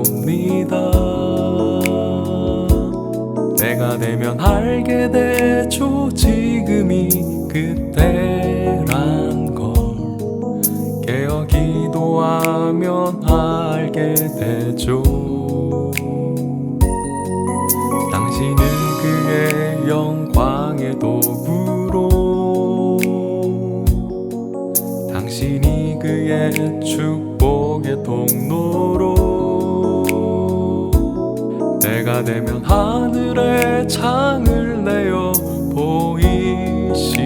옵니다. 때가 되면 알게 되죠. 지금이 그때란 걸. 깨어 기도하면 알게 되죠. 때가 되면 하늘의 창을 내어 보이시죠.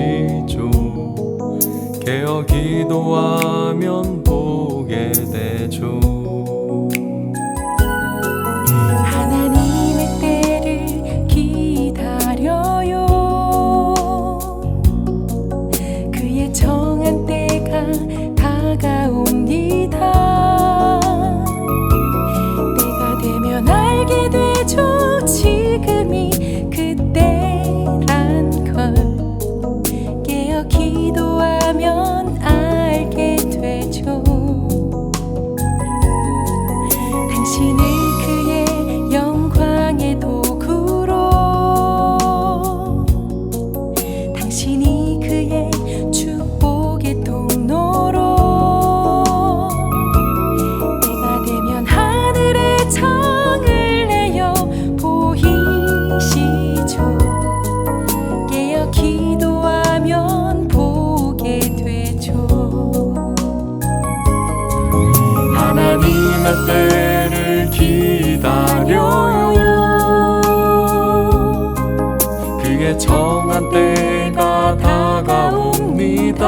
깨어 기도하면 보게 되죠 하나님의 때를 기다려요. 그의 정한 때가 다가옵니다.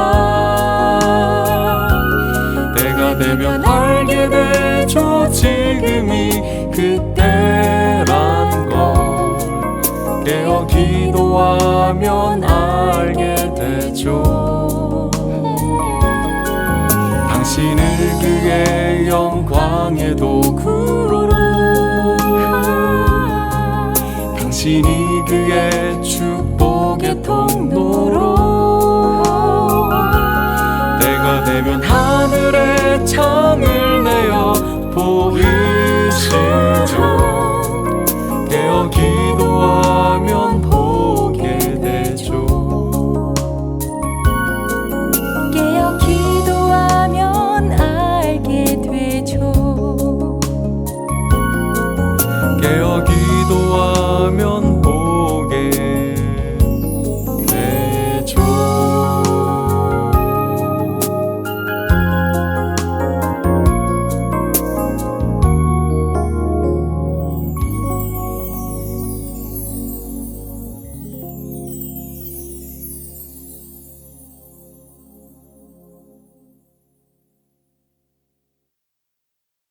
때가 되면 알게 되죠 지금이 그때란 걸. 깨어 기도하면 알게 되죠 당신이 그의 축복의 통로로 때가 되면 하늘의 창을 내어 보이시죠. 깨어 기도하면 보게 되죠. 깨어 기도하면 알게 되죠. 깨어 기도하